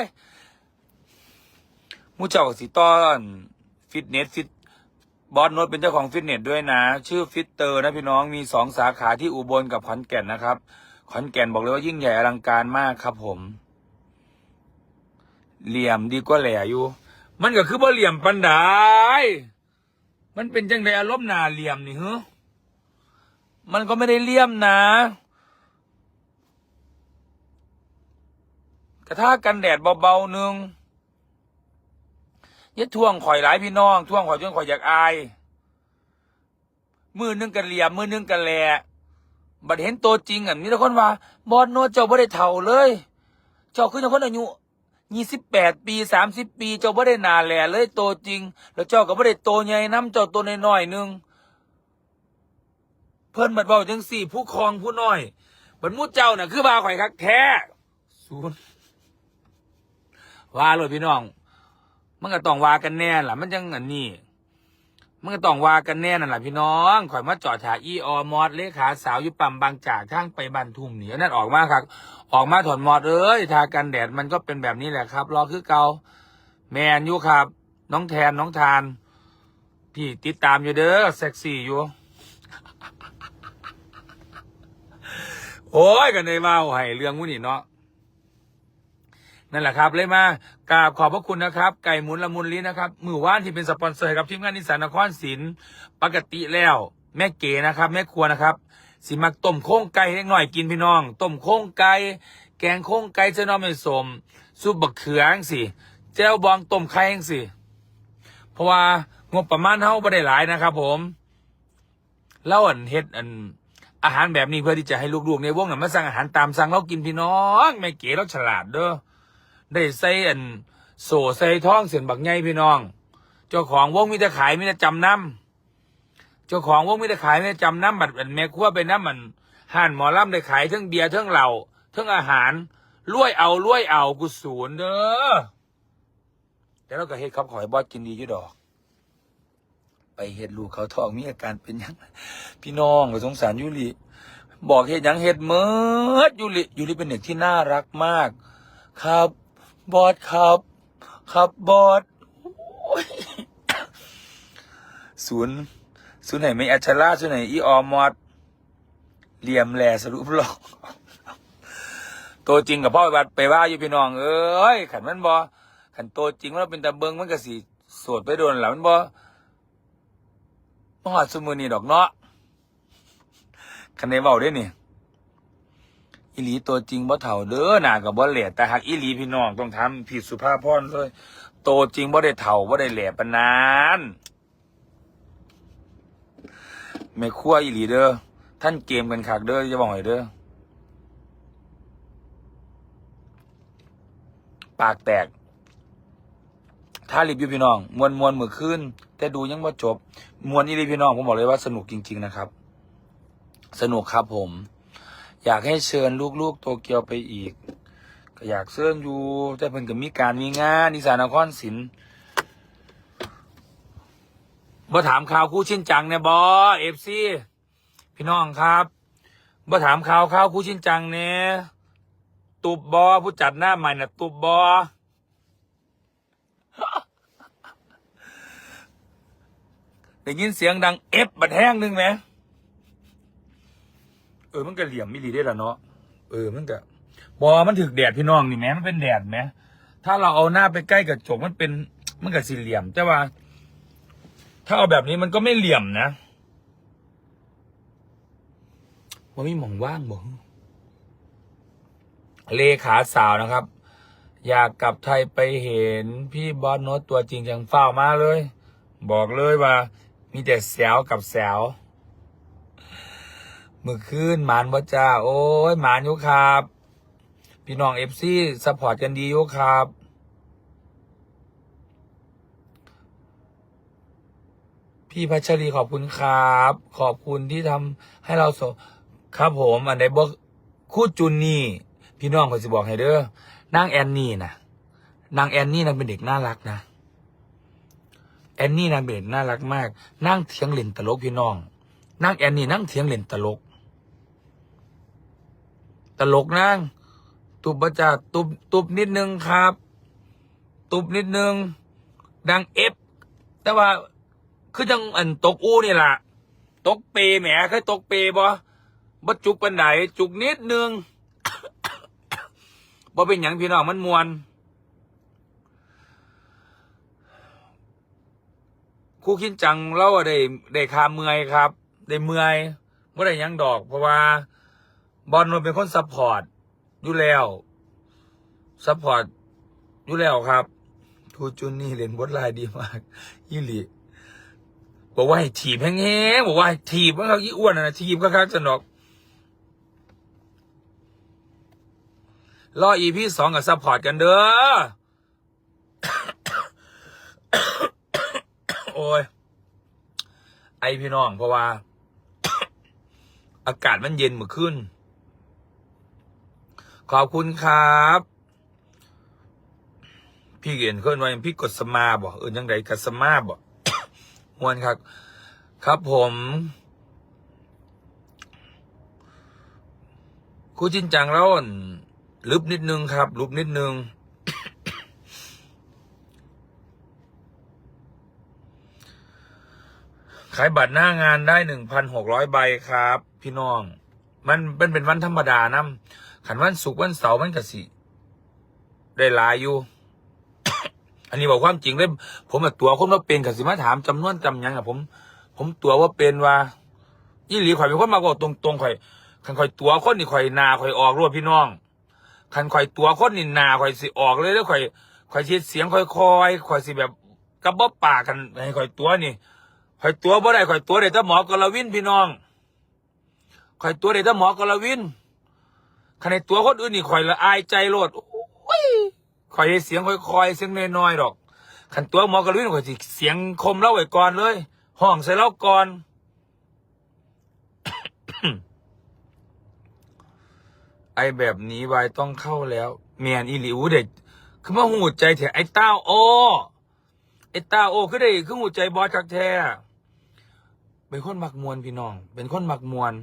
ยมูเจ้าก็สิต้อนฟิตเนสฟิตบอสโนตเป็นเจ้าของฟิตเนสด้วยนะ ชื่อฟิตเตอร์นะพี่น้องมีสองสาขาที่อุบลกับขอนแก่นนะครับ ขอนแก่นบอกเลยว่ายิ่งใหญ่อลังการมากครับผม เหลี่ยมดีกว่าแหล่อยู่ มันก็คือบ่เหลี่ยมปันไดมันเป็นจังไดอารมณ์หนาเหลี่ยมนี่เฮ้มันก็ไม่ได้เลี่ยมนะ กระทากันแดดเบาๆหนึ่งย่าท่วงข่อยหลายพี่น้องท่วงข่อยจนข่อยอยากอายมือนึงกันเหลี่ยมมือนึงกันแหล่บัดเห็นตัวจริงอะมีแต่คนว่า บอสโนเจ้าบ่ได้เท่าเลย เจ้าคือจังคนอายุยี่สิบแปดปีสามสิบปี เจ้าบ่ได้หนาแหล่เลยโตจริง แล้วเจ้าก็บ่ได้โตใหญ่น้ำเจ้าโตน้อยๆหนึงเพิ่นบัดเบาจังสี่ ผู้ครองผู้น้อยบัดหมูเจ้าน่ะคือบ่าข่อยคักแท้ศูนย์ ว่าเลยพี่น้อง มันก็ต้องว่ากันแน่ล่ะ มันจังอันนี้ มันก็ต้องว่ากันแน่นั่นแหละพี่น้องข่อยมาจอดถาอีออมอดเลขาสาวยู่ปั๊มบางจากทางไปบันทุ่มนี่อันนั่นออกมาครับ ออกมาถอนมอดเอ้ยทากันแดดมันก็เป็นแบบนี้แหละครับรอคือเกาแมนอยู่ครับ น้องแทนน้องทานพี่ติดตามอยู่เด้อเซ็กซี่อยู่โอ้ยกันในมาให้เรื่องมุนี่เนาะ นั่นแหละครับ เลยมากราบขอบพระคุณนะครับ ไก่หมุนละมุนลิ้นนะครับมือว่านที่เป็นสปอนเซอร์ให้กับทีมงานนิสสันนครศิลป์ปกติแล้ว แม่เก๋นะครับ แม่ครัวนะครับสิมักต้มโค้งไก่ให้หน่อยกินพี่น้องต้มโค้งไก่แกงโค้งไก่เจ้าน้องไม่สมซุปบักเขืองสิเจ้าบองต้มไข่จังสิเพราะว่างบประมาณเฮาบ่ได้หลายนะครับ ผมเล่าอันเฮ็ดอันอาหารแบบนี้เพื่อที่จะให้ลูกๆในวงน่ะมาสั่งอาหารตามสั่งเรากินพี่น้องแม่เก๋เราฉลาดเด้อ ได้ใส่อันโซใส่ท้องเสียนบักไงพี่น้อง เจ้าของวงมีแต่ขายมีแต่จำนำเจ้าของวงมีแต่ขายมีแต่จำน้ำบัดอันแม่ครัวเป็นน้ำมันห่านหมอลำได้ขายทั้งเบียร์ทั้งเหล้าทั้งอาหารรวยเอารวยเอากูศูนย์เด้อแต่เราก็เฮ็ดครับขอให้บอสกินดีอยู่ดอก ไปเฮ็ดลูกเขาท้องมีอาการเป็นยังพี่น้องก็สงสารยุริบอกเฮ็ดยังเฮ็ดเมิดยุริยุริเป็นเด็กที่น่ารักมาก ครับ บอสครับ ครับบอสศูนย์ศูนย์ไหนไม่อัชราศูนย์ไหนอีออมอดเหลี่ยมแหล่สรุปหลอกตัวจริงกับพ่อไปวัดไปว่าอยู่พี่น้อง เอ้ยขันมันบอขันตัวจริงมันเป็นตาเบิงมันก็สีโสดไปโดนหล่ะมันบอมหอดสมือนี่ดอกเนาะคันในเบาได้นี่ อีหลีตัวจริงบ่เท่าเด้อหนากับบ่แหล่แต่หากอีหลีพี่น้องต้องทำผิดสุภาพพรเลยโตวจริงบ่ได้เท่าบ่ได้แหล่ปานานแม่ครัวอีหลีเด้อท่านเกมกันคักเด้อจะบอกให้เด้อปากแตก ถ้ารีบอยู่พี่น้อง มวนมวนมือขึ้น แต่ดูยังบ่จบ มวนอีหลีพี่น้อง ผมบอกเลยว่าสนุกจริง ๆ นะครับ สนุกครับผม อยากให้เชิญลูกๆโตเกียวไปอีก ก็อยากเชิญอยู่แต่เพิ่นก็มีการมีงานนิสานนครศิลป์บ่ถามข่าวคู่ชินจังเนี่ยบอเอฟซีพี่น้องครับบ่ถามข่าวข่าวคู่ชินจังเนี่ยตุบบอผู้จัดหน้าใหม่น่ะ ตุบบอได้ยินเสียงดังเอฟบัดแห้งหนึงไหม ออมันก็เหลี่ยมม่ดีได้ละเนาะเออมันก็บอมันถึกแดดพี่น้องนี่แหมมันเป็นแดดไหมถ้าเราเอาหน้าไปใกล้กับจกมันเป็นมันก็สี่เหลี่ยมแต่ว่า ถ้าเอาแบบนี้มันก็ไม่เหลี่ยมนะว่ามีหมองว่างบ่เลขาสาวนะครับ อยากกลับไทยไปเห็นพี่บอสโนตตัวจริงจังเฝ้ามาเลย บอกเลยว่า มีแต่แสวกับแสว มือคืนหมานบ่จ้า โอ้ยหมานอยู่ครับ พี่น้องเอฟซีสปอร์ตกันดีอยู่ครับ พี่พัชรีขอบคุณครับ ขอบคุณที่ทำให้เราสครับผมอันใดบอกคู่จุนนี่ พี่น้องเขาสิบอกให้เด้อนางแอนนี่นะนางแอนนี่นางเป็นเด็กน่ารักนะแอนนี่นางเป็นเด็กน่ารักมากนั่งเถียงเล่นตลกพี่น้องนั่งแอนนี่นั่งเถียงเล่นตลก ตลกนั่งตุบประจาตุบตุบนิดนึงครับ ตุบนิดนึง ดังเอฟแต่ว่าคือจังอันตกอู้นี่แหละตกเปแหมเคยตกเปบ่บ่จุกปันไหนจุกนิดนึงบ่เป็นหยังพี่น้องมันมวน คู่คินจังเล่าว่าได้ได้คาเมื่อยครับ ได้เมื่อยบ่ได้หยังดอก เพราะว่า บอลมันเป็นคนซัพพอร์ตอยู่แล้วซัพพอร์ตอยู่แล้วครับทูจุนนี่เล่นบทลายดีมากยี่หลีบอกว่าให้ถีบแห้งๆบอกว่าให้ถีบว่าเขายี่อ้วนนะถีบก็ครับจะนอกรออีพีสองกับซัพพอร์ตกันเด้อโอ้ยไอพี่น้องเพราะว่า อากาศมันเย็นเมื่อคืน ขอบคุณครับ พี่เห็นเคลื่อนไหวพี่กดสมาบ่เออยังไงกับสมาบ่มวนครับ ครับผมครูจินจังแล้วอั่นลึบนิดนึงครับลึบนิดนึงขายบัตรหน้างานได้หนึ่งพันหกร้อยใบครับ พี่น้อง มันเป็นเป็นวันธรรมดานะ ขันวันศุกร์วันเสาร์มันก็สิได้หลายอยู่ อันนี้บอกความจริงเลยผมอะตัวคนว่าเป็นกับสิมาถามจำนวนจำยังอะผม ผมตัวว่าเป็นว่ายี่หลีข่อยเป็นคนมาบอกตรงๆข่อยคันข่อยตัวคนนี่ข่อยนาข่อยออกรวดพี่น้องคันข่อยตัวคนนี่นาข่อยสิออกเลยแล้วข่อยข่อยเสียเสียงข่อยคอยข่อยสิแบบกระบอกปากกันให้ข่อยตัวนี่ข่อยตัวบ่ได้ข่อยตัวได้แต่หมอกรวินพี่น้องข่อยตัวได้แต่หมอกรวิน คันในตัวคนอื่นนี่ข่อยละอายใจโลดโอ้ยข่อยให้เสียงข่อยคอยเสียงน้อยๆดอกคันตัวหมอกรวินข่อยสิเสียงคมเล่าไว้ก่อนเลย ห้องใส่เล่าก่อนไอแบบนี้วายต้องเข้าแล้วเมียนอีหลิวเด็กคือมาหูใจแท้ไอเต้าโอไอเต้าโอคือได้คือหูใจบอสจักแท้เป็นคนมักมวนพี่น้อง เป็นคนมักมวน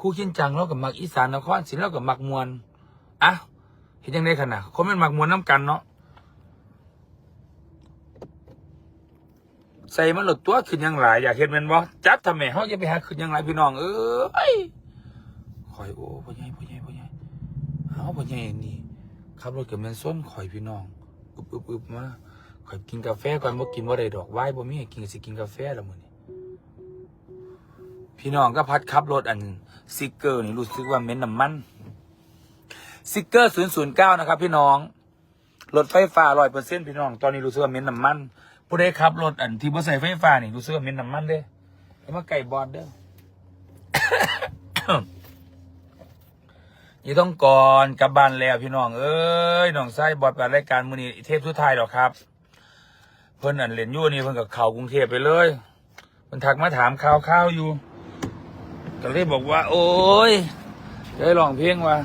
คู่ขินจังเรากับมักอีสานนครศิลป์เรากับมักมวนอะเห็นยังไงขนาดคนเป็นมักมวนน้ำกันเนาะใส่มันหลดตัวขึ้นยังหลายอยากเห็นมันบ่จัดทำไมเขาจะไปหาขึ้นยังหลายพี่น้องเอ้ยข่อยโอ้พ่อใหญ่พ่อใหญ่พ่อใหญ่เอาพ่อใหญ่นี่ขับรถกับแมนส้นข่อยพี่น้องอึบอึบอึบมาข่อยกินกาแฟก่อนบ่กินบ่ได้ดอกไว้บ่มีกินสิกินกาแฟล้วมื้อนี้ พี่น้องก็พัดขับรถอันซิกเกอร์นี่รู้สึกว่าเหม็นน้ำมันซิกเกอร์009นย์เก้านะครับ พี่น้องรถไฟฟ้า100%พี่น้องตอนนี้รู้สึกว่าเหม็นน้ำมันผู้ใดขับรถอันที่บ่ใส่ไฟฟ้านี่รู้สึกว่าเหม็นน้ำมันเด้แล้วมาไก่บอดเด้อยี่ต้องก่อนกลับบ้านแล้วพี่น้อง เอ้ยน้องไส้บอดแปรายการมือนี้เทปสุดท้ายหรอกครับ เพิ่นอันเล่นอยู่นี่เพิ่นกับเขากรุงเทพไปเลยเพิ่นทักมาถามข่าวข้าวอยู่ ก็เลยบอกว่า โอ้ยได้ลองเพลงว่า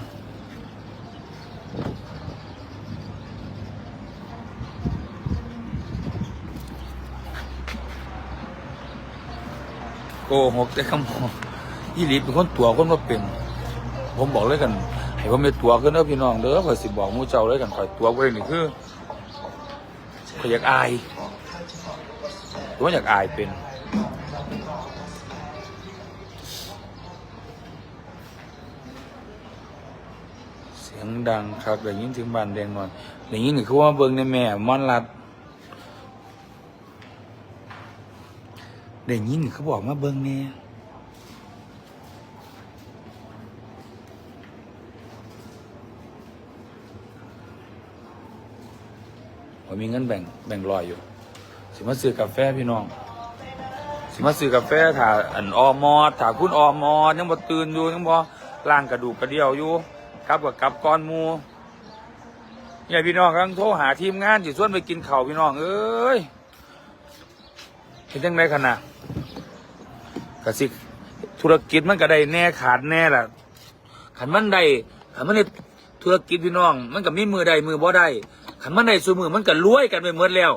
โกหกแต่คำบอกยี่หลีเป็นคนตัวคนว่าเป็น ผมบอกเลยกันให้ผมเป็นตัวขึ้นเด้อพี่น้องเด้อข่อยสิบอกมู่เจ้าเลยกันข่อยตัวบ่ได้นี่คือข่อยอยากอายผมอยากอายเป็น งดังครับได้ยินถึงบานแดงนอนได้ยินนี่คือว่าเบิ่งในแม่มอนรัดได้ยินนี่เขาบอกมาเบิ่งแน่ผมมีเงินแบ่งแบ่งรอยอยู่ สิมาซื้อกาแฟพี่น้อง สิมาซื้อกาแฟถาอันออมอดถ่าคุณออมอดยังบ่ตื่นอยู่ยังบ่ล่างกระดูกกระเดี่ยวอยู่ กลับกับกลับก้อนมูเนี่ยพี่น้องกำลังโทรหาทีมงานสิส่วนไปกินข้าวพี่น้องเอ้ยเห็นจังไดขนาดกสิธุรกิจมันก็ได้แน่ขาดแน่ล่ะขันมันได้ขันมันได้ธุรกิจพี่น้อง มันก็มีมือใดมือบ่ได้ขันมันได้สูมือมันก็รวยกันไปหมดแล้ว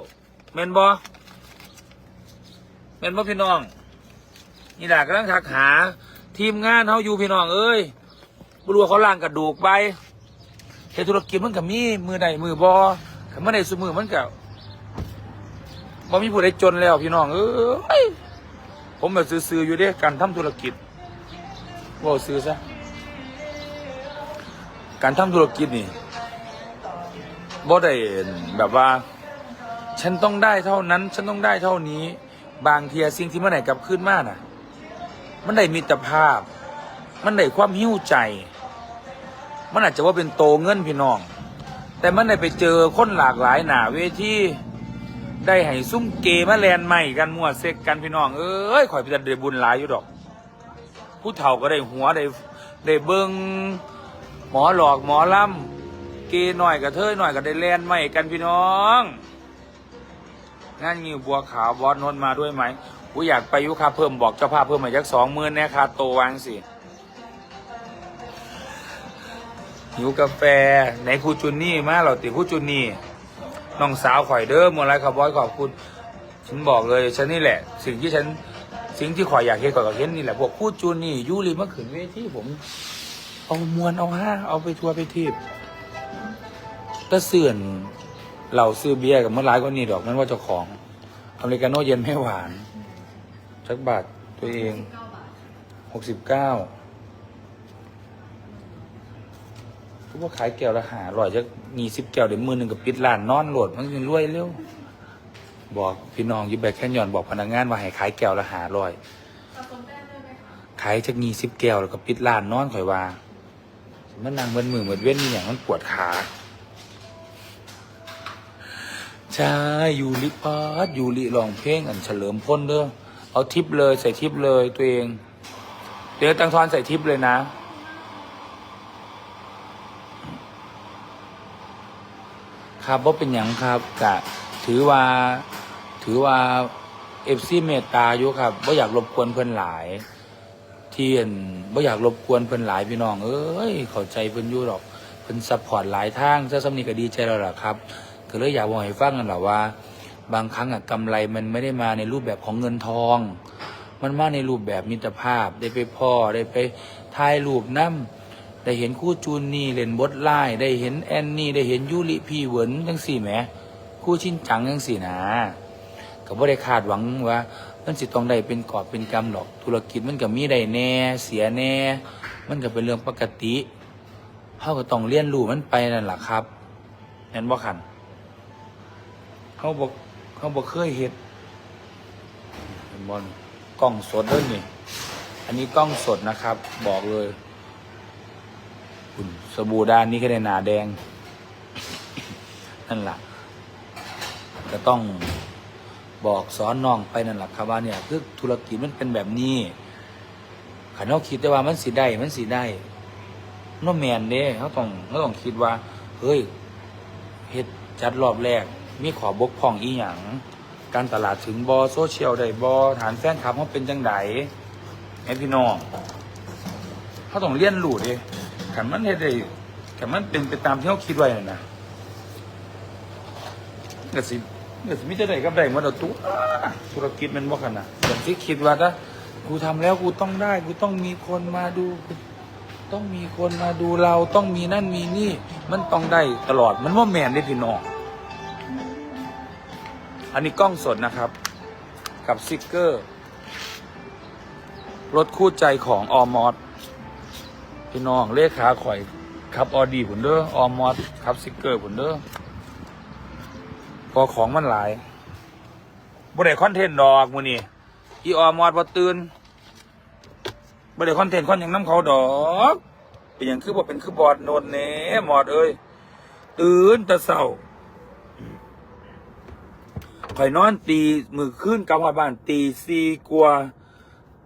แม่นบ่แม่นบ่พี่น้องนี่ล่ะกำลังทักหาทีมงานเขาอยู่พี่น้องเอ้ย บรัวเขาล่างกระดูกไปเฮ็ดธุรกิจมันก็มีมือใดมือบ่คำว่าในสมือมันกับบ่มีผู้ใดจนแล้วพี่น้องเอ้ยผมแบบซื้อๆอยู่เด้การทำธุรกิจว่าซื้อซะการทำธุรกิจนี่บ่ได้แบบว่า ฉันต้องได้เท่านั้น ฉันต้องได้เท่านี้ บางทีสิ่งที่เมันไหนกลับขึ้นมาน่ะ มันได้มิตรภาพ มันได้ความหิ้วใจ มันอาจจะว่าเป็นโตเงินพี่น้อง แต่มันได้ไปเจอคนหลากหลายหนาเวทีได้ให้ซุ่มเกมาแลนใหม่กันมั่วเซ็กกันพี่น้อง เอ้ยข่อยไปจะได้บุญหลายอยู่ดอก ผู้เฒ่าก็ได้หัวได้ได้เบิงหมอหลอกหมอล่ำเกหน่อยกับเธอหน่อยก็ได้แลนใหม่กันพี่น้องงานงิวบัวขาวบอสนนมาด้วยไหมกูอยากไปยุคาเพิ่มบอกเจ้าภาพเพิ่มมาจากสองหมื่นแน่คาโตวางสิ หิวกาแฟไหนครูจุนนี่มาเราติครูจุนนี่น้องสาวข่อยเด้อมวลไรคาร์บอยขอบคุณฉันบอกเลยฉันนี่แหละ สิ่งที่ฉันสิ่งที่ข่อยอยากเห็นก่อนก็เห็นนี่แหละพวกครูจุนนี่ยูรีเมื่อคืนเวทีผม เอามวนเอาห้าเอาไปทัวร์ไปทีบก็เสื่อนเหล่าซื้อเบียร์กับเมื่อไรก็นี่ดอกนั่นว่าเจ้าของอเมริกาโน่เย็นไม่หวานสักบาทตัวเองหกสิบเก้า ก็ว่าขายแก้วละหาร่อยจะมีสิบแก้วเดี๋ยวมือหนึ่งกับปิดร้านนอนโหลดมันจะรวยเร็วบอกพี่น้องยิบแบกแค่ย่อนบอกพนักงานว่าให้ขายแก้วละหาร่อยขายจากมีสิบแก้วแล้วก็ปิดร้านนอนข่อยว่ามันนั่งเหมือนมือเหมือนเว้นนี่อย่างมันปวดขาใช่ยูริปาร์ตยูริลองเพลงอันเฉลิมพ้นเด้อเอาทิปเลยใส่ทิปเลยตัวเอง เดี๋ยวตังทอนใส่ทิปเลยนะ ครับว่าเป็นอย่างครับกะถือว่าถือว่าเอฟซีเมตตาอยู่ครับว่าอยากรบกวนเพื่อนหลายเทียนว่าอยากรบกวนเพื่อนหลายพี่น้อง เอ้ยเข้าใจเพื่อนอยู่หรอกเพื่อนซัพพอร์ตหลายทางถ้าสำนีก็ดีใจแล้วล่ะครับก็เลยอยากบอกให้ฟังกันหละว่า บางครั้งอะกำไรมันไม่ได้มาในรูปแบบของเงินทอง มันมาในรูปแบบมิตรภาพได้ไปพ่อได้ไปถ่ายรูปน้ำ ได้เห็นคู่จูนนี่เล่นบทไล่ได้เห็นแอนนี่ได้เห็นยูริพี่เหวินจังสี่แหมคู่ชินจังจังสี่นะก็บ่ได้คาดหวังว่ามันสิต้องได้เป็นกอบเป็นกำหรอก ธุรกิจมันก็มีได้แน่เสียแน่ มันก็เป็นเรื่องปกติเขาก็ต้องเรียนรู้มันไปนั่นแหละครับแม่นบ่คันเขาบอกเขาบอกเคยเห็ดเห็นบอลกล้องสดเด้วยนี่ อันนี้กล้องสดนะครับ บอกเลย คุณสบู่ด้านนี้แค่ในหนาแดง นั่นแหละก็ต้องบอกสอนน้องไปนั่นแหละครับว่าเนี่ยคือธุรกิจมันเป็นแบบนี้ขันเขาคิดได้ว่ามันสีได้มันสีได้โนแมนเด้เขาต้องเขาต้องคิดว่า เฮ้ยเฮ็ดจัดรอบแรก มีขอบกพร่องอีหยังการตลาดถึงบอโซเชียลได้บอฐานแฟนคลับเขาเป็นจังไดไอพี่น้องเขาต้องเรียนรู้เด้ ขันมันเฮ็ดได้ขันมันเป็นไปตามที่เขาคิดไว้น่ะนะก็สิก็สิมิจะได้กับได้มาดอกตัวธุรกิจมันบ่ขนาดแต่ที่คิดว่าถ้ากูทำแล้วกูต้องได้ กูต้องมีคนมาดู ต้องมีคนมาดูเราต้องมีนั่นมีนี่ มันต้องได้ตลอดมันว่าแมนได้พี่น้องอันนี้กล้องสดนะครับ กับซิกเกอร์รถคู่ใจของออมอส พี่น้องเลขาข่อยขับออดีผุนเด้อออมอสขับซิกเกอร์ผุนเด้อพอของมันหลายบ่ได้คอนเทนต์ดอกมือนี้อีออมอสบ่ตื่นบ่ได้คอนเทนต์คอนหยังน้ำเขาดอก เป็นหยังคือบ่เป็นคือบอดโนนแหน่หมอดเอ้ยตื่นแต่เช้าข่อยนอนตีมือขึ้นกลับมาบ้านตีสี่กว่า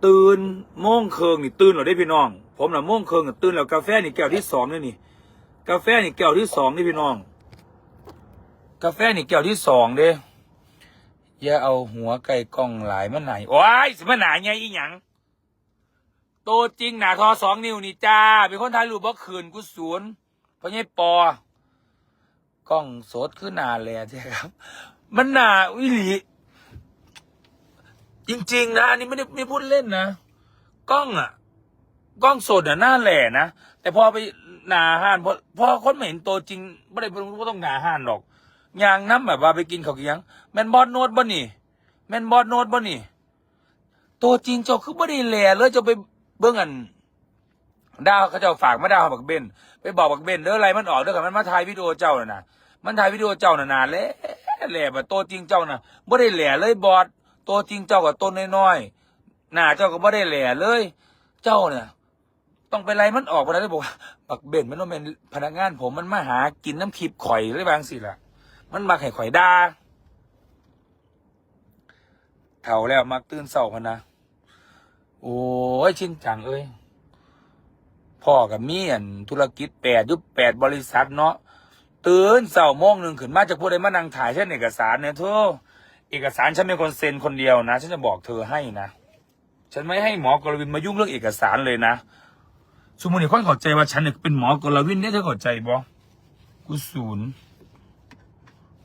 ตื่นโมงเคิงนี่ตื่นหรอได้พี่น้อง ผมน่ะโมงเคิงตื่นแล้วกาแฟนี่แก้วที่สองนี่นี่ กาแฟนี่แก้วที่สองนี่พี่น้อง กาแฟนี่แก้วที่สองเด้อย่าเอาหัวไก่กล้องหลายมันไหนโอ้ยสิมันหนาไงอีหยังโตจริงหนาทอสองนิ้วนี่จ้า เป็นคนไทยรูปบ่คืนกูสวนเพราะไงปอกล้องสดคือหนาแลใช่ครับ มันหนาวิหลี จริง ๆ นะอันนี้ไม่ได้ไม่พูดเล่นนะกล้องอะกล้องสดอะหน้าแหล่นะแต่พอไปหนาห้านพอพอคนไม่เห็นตัวจริงไม่ได้ไม่ต้องหนาห้านหรอกยางน้ำแบบว่าไปกินข้าวกินหยังแมนบอสโนดบ่นี่ แมนบอสโนดบ่นี่ ตัวจริงเจ้าคือบ่ได้แหล่เลยเจ้าไปเบิ่งอันดาวเขาเจ้าฝากมาดาวบักเบนไปบอกบักเบนเด้ออะไรมันออกเด้อกับมันมาถ่ายวิดีโอเจ้าน่ะนะมันถ่ายวิดีโอเจ้าน่ะนานแล้วแหล่แบบตัวจริงเจ้าน่ะบ่ได้แหล่เลยบอส ตัวจริงเจ้ากับต้นน้อยๆหน้าเจ้าก็บ่ได้แหล่เลย เจ้าเนี่ย ต้องไปไล่มันออกมาได้บอกว่าบักเบนมันต้องเป็นพนักงาน ผมมันมาหากินน้ำทิพข่อยเลยบางสิล่ะ มันมาไข่ข่อยดาเฒ่าแล้วมักตื่นเศร้าพนะโอ้ยชินจังเอ้ยพ่อกับเมียนธุรกิจแปดยุบแปดบริษัทเนาะตื่นเสาร์โมงหนึ่งขึ้นมาจะพูดได้มานั่งถ่ายเช่นเอกสารเนี่ยเธอ เอกสารฉันเป็นคนเซ็นคนเดียวนะ ฉันจะบอกเธอให้นะ ฉันไม่ให้หมอกรวินมายุ่งเรื่องเอกสารเลยนะสมมติคนเข้าใจว่าฉันเนี่ยเป็นหมอกรวินเนี่ยเธอเข้าใจบ่กูศูนย์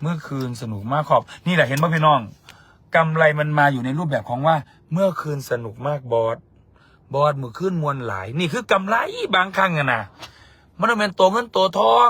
เมื่อคืนสนุกมากขอบ นี่แหละเห็นป่ะพี่น้องกำไรมันมาอยู่ในรูปแบบของว่า เมื่อคืนสนุกมากบอสบอดมือขึ้นมวลหลาย นี่คือกำไรบางครั้งอะนะมันต้องเป็นตัวเงินตัวทอง